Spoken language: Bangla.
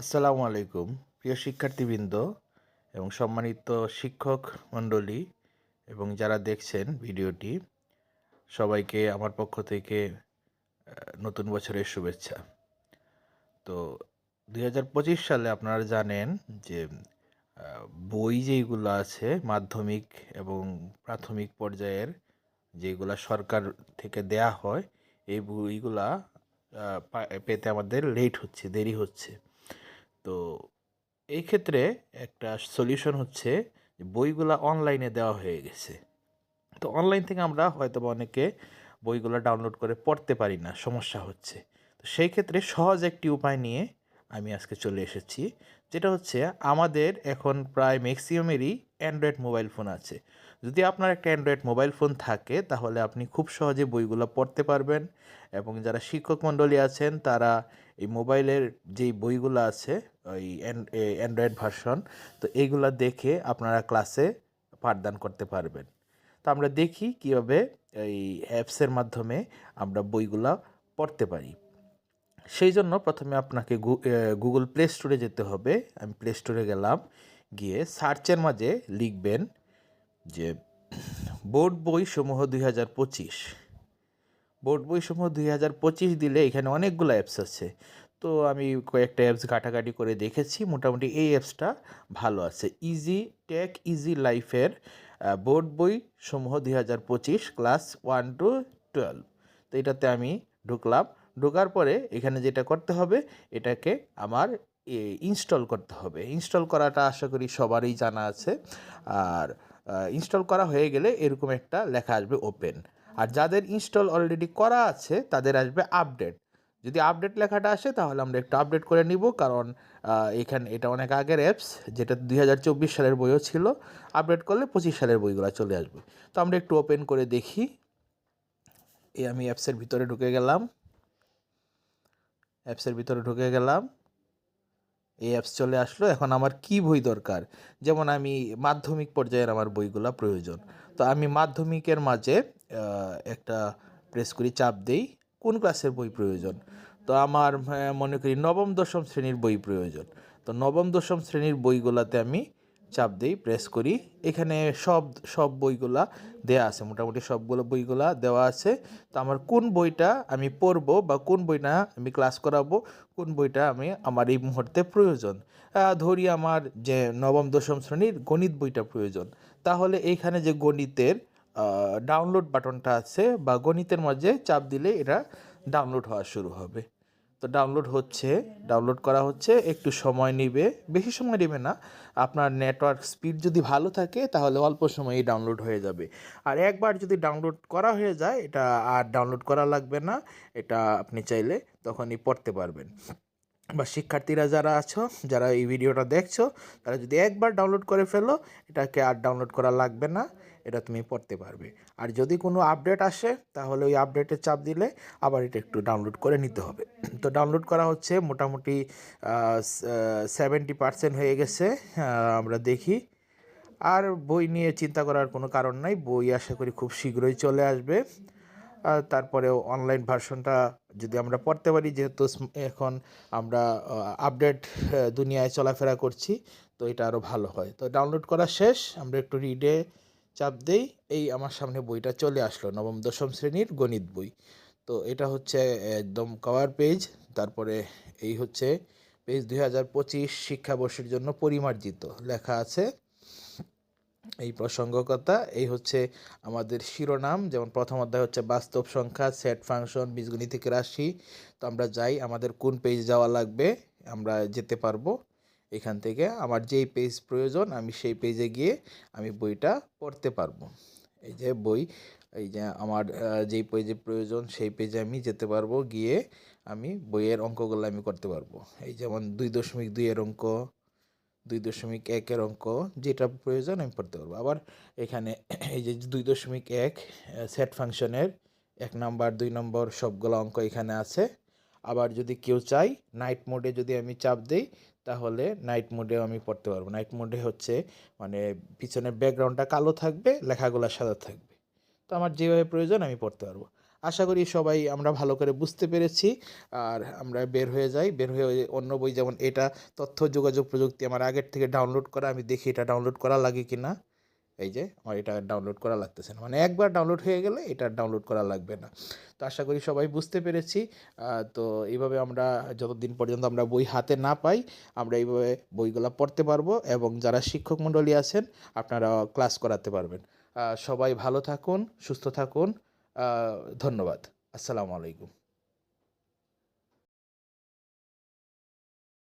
আসসালামু আলাইকুম, প্রিয় শিক্ষার্থীবৃন্দ এবং সম্মানিত শিক্ষক মণ্ডলী এবং যারা দেখছেন ভিডিওটি, সবাইকে আমার পক্ষ থেকে নতুন বছরের শুভেচ্ছা। তো দু হাজার পঁচিশ সালে আপনারা জানেন যে বই যেইগুলো আছে, মাধ্যমিক এবং প্রাথমিক পর্যায়ের যেগুলা সরকার থেকে দেয়া হয়, এই বইগুলা পেতে আমাদের লেট হচ্ছে, দেরি হচ্ছে। তো এই ক্ষেত্রে একটা সলিউশন হচ্ছে বইগুলা অনলাইনে দেওয়া হয়ে গেছে। তো অনলাইন থেকে আমরা হয়তো অনেকে বইগুলো ডাউনলোড করে পড়তে পারি না, সমস্যা হচ্ছে। তো সেই ক্ষেত্রে সহজ একটি উপায় নিয়ে আমি আজকে চলে এসেছি, যেটা হচ্ছে আমাদের এখন প্রায় ম্যাক্সিমামেরই অ্যান্ড্রয়েড মোবাইল ফোন আছে। যদি আপনার একটা অ্যান্ড্রয়েড মোবাইল ফোন থাকে, তাহলে আপনি খুব সহজে বইগুলো পড়তে পারবেন এবং যারা শিক্ষক মণ্ডলী আছেন, তারা এই মোবাইলের যেই বইগুলো আছে, ওই অ্যান্ড্রয়েড ভার্সন, তো এইগুলো দেখে আপনারা ক্লাসে পাঠদান করতে পারবেন। তো আমরা দেখি কীভাবে এই অ্যাপসের মাধ্যমে আমরা বইগুলা পড়তে পারি। সেই জন্য প্রথমে আপনাকে গুগল প্লে স্টোরে যেতে হবে। আমি প্লে স্টোরে গেলাম। গিয়ে সার্চের মাঝে লিখবেন যে বোর্ড বই সমূহ দুই হাজার পঁচিশ। বোর্ড বই সমূহ দুই হাজার পঁচিশ দিলে এখানে অনেকগুলো অ্যাপস আছে। তো আমি কয়েকটা অ্যাপস ঘাটাঘাটি করে দেখেছি, মোটামুটি এই অ্যাপসটা ভালো আছে। ইজি টেক ইজি লাইফের বোর্ড বই সমূহ দুই হাজার পঁচিশ ক্লাস ওয়ান টু টুয়েলভ তো এটাতে আমি ঢুকলাম। ঢোকার পরে এখানে যেটা করতে হবে, এটাকে আমার ইনস্টল করতে হবে। ইনস্টল করাটা আশা করি সবারই জানা আছে। আর ইনস্টল করা হয়ে গেলে এরকম একটা লেখা আসবে ওপেন আর যাদের ইনস্টল অলরেডি করা আছে, তাদের আসবে আপডেট যদি আপডেট লেখাটা আসে, তাহলে আমরা একটু আপডেট করে নিব। কারণ এখানে, এটা অনেক আগের অ্যাপস যেটা দুই হাজার চব্বিশ সালের বইও ছিল। আপডেট করলে পঁচিশ সালের বইগুলো চলে আসবে। তো আমরা একটু ওপেন করে দেখি। এই আমি অ্যাপসের ভিতরে ঢুকে গেলাম। অ্যাপসের ভিতরে ঢুকে গেলাম। এই অ্যাপস চলে আসলো। এখন আমার কি বই দরকার? যেমন আমি মাধ্যমিক পর্যায়ের আমার বইগুলা প্রয়োজন। তো আমি মাধ্যমিকের মাঝে একটা প্রেস করি, চাপ দেই, কোন ক্লাসের বই প্রয়োজন? তো আমার মনে করি নবম, দশম শ্রেণির বই প্রয়োজন। তো নবম, দশম শ্রেণির বইগুলাতে আমি চাপ দিই প্রেস করি। এখানে সব সব বইগুলা দেওয়া আছে, মোটামুটি সবগুলো বইগুলা দেওয়া আছে। তো আমার কোন বইটা আমি পড়ব বা কোন বইটা আমি ক্লাস করাবো, কোন বইটা আমি আমার এই মুহূর্তে প্রয়োজন? ধরি আমার যে নবম, দশম শ্রেণির গণিত বইটা প্রয়োজন। তাহলে এইখানে যে গণিতের ডাউনলোড বাটনটা আছে বা গণিতের মাঝে চাপ দিলে এটা ডাউনলোড হওয়া শুরু হবে। তো ডাউনলোড হচ্ছে ডাউনলোড করা হচ্ছে, একটু সময় নেবে। বেশি সময় নেবে না, আপনার নেটওয়ার্ক স্পিড যদি ভালো থাকে, তাহলে অল্প সময়েই ডাউনলোড হয়ে যাবে। আর একবার যদি ডাউনলোড করা হয়ে যায়, এটা আর ডাউনলোড করা লাগবে না, এটা আপনি চাইলে তখনই পড়তে পারবেন। বা শিক্ষার্থীরা যারা আছো, যারা এই ভিডিওটা দেখছ, তারা যদি একবার ডাউনলোড করে ফেলো, এটাকে আর ডাউনলোড করা লাগবে না। এটা তুমি পড়তে পারবে। আর যদি কোনো আপডেট আসে, তাহলে ওই আপডেটের চাপ দিলে আবার এটা একটু ডাউনলোড করে নিতে হবে। তো ডাউনলোড করা হচ্ছে মোটামুটি সেভেন্টি পার্সেন্ট হয়ে গেছে আমরা দেখি। আর বই নিয়ে চিন্তা করার কোনো কারণ নাই, বই আশা করি খুব শীঘ্রই চলে আসবে। তারপরেও অনলাইন ভার্সনটা যদি আমরা পড়তে পারি, যেহেতু এখন আমরা আপডেট দুনিয়ায় চলাফেরা করছি, তো এটা আরও ভালো হয়। তো ডাউনলোড করা শেষ, আমরা একটু রিডে চাপ দেই, এই আমার সামনে বইটা চলে আসলো, নবম, দশম শ্রেণির গণিত বই। তো এটা হচ্ছে একদম কভার পেজ তারপরে এই হচ্ছে পেজ দুই হাজার পঁচিশ শিক্ষাবর্ষের জন্য পরিমার্জিত। লেখা আছে, এই প্রসঙ্গকতা, এই হচ্ছে আমাদের শিরোনাম, যেমন প্রথম অধ্যায় হচ্ছে বাস্তব সংখ্যা সেট ফাংশন বীজগণিতিক রাশি। তো আমরা যাই, আমাদের কোন পেজ যাওয়া লাগবে, আমরা যেতে পারব। এখান থেকে আমার যেই পেজ প্রয়োজন, আমি সেই পেজে গিয়ে আমি বইটা পড়তে পারব। এই যে বই, এই যে আমার যেই পেজে প্রয়োজন, সেই পেজে আমি যেতে পারব, গিয়ে আমি বইয়ের অঙ্কগুলো আমি করতে পারব। এই যেমন দুই দশমিক দুইয়ের অঙ্ক, দুই দশমিক একের অঙ্ক, যেটা প্রয়োজন আমি পড়তে পারব। আবার এখানে এই যে দুই দশমিক এক সেট ফাংশনের এক নাম্বার দুই নম্বর সবগুলো অঙ্ক এখানে আছে। আবার যদি কেউ চাই নাইট মোডে যদি আমি চাপ দিই, তাহলে নাইট মোডেও আমি পড়তে পারব। নাইট মোডে হচ্ছে মানে পিছনের ব্যাকগ্রাউন্ডটা কালো থাকবে, লেখাগুলো সাদা থাকবে। তো আমার যেভাবে প্রয়োজন আমি পড়তে পারব। আশা করি সবাই আমরা ভালো করে বুঝতে পেরেছি। আর আমরা বের হয়ে যাই। বের হয়ে অন্য বই যেমন এটা, তথ্য যোগাযোগ প্রযুক্তি আমার আগের থেকে ডাউনলোড করা, আমি দেখি এটা ডাউনলোড করা লাগে কি না এই যে, আমার এটা ডাউনলোড করা লাগতেছে না। মানে একবার ডাউনলোড হয়ে গেলে এটা ডাউনলোড করা লাগবে না। তো আশা করি সবাই বুঝতে পেরেছি। তো এইভাবে আমরা যতদিন পর্যন্ত আমরা বই হাতে না পাই, আমরা এইভাবে বইগুলো পড়তে পারব এবং যারা শিক্ষক মণ্ডলী আছেন, আপনারা ক্লাস করাতে পারবেন। সবাই ভালো থাকুন, সুস্থ থাকুন। ধন্যবাদ। আসসালামু আলাইকুম।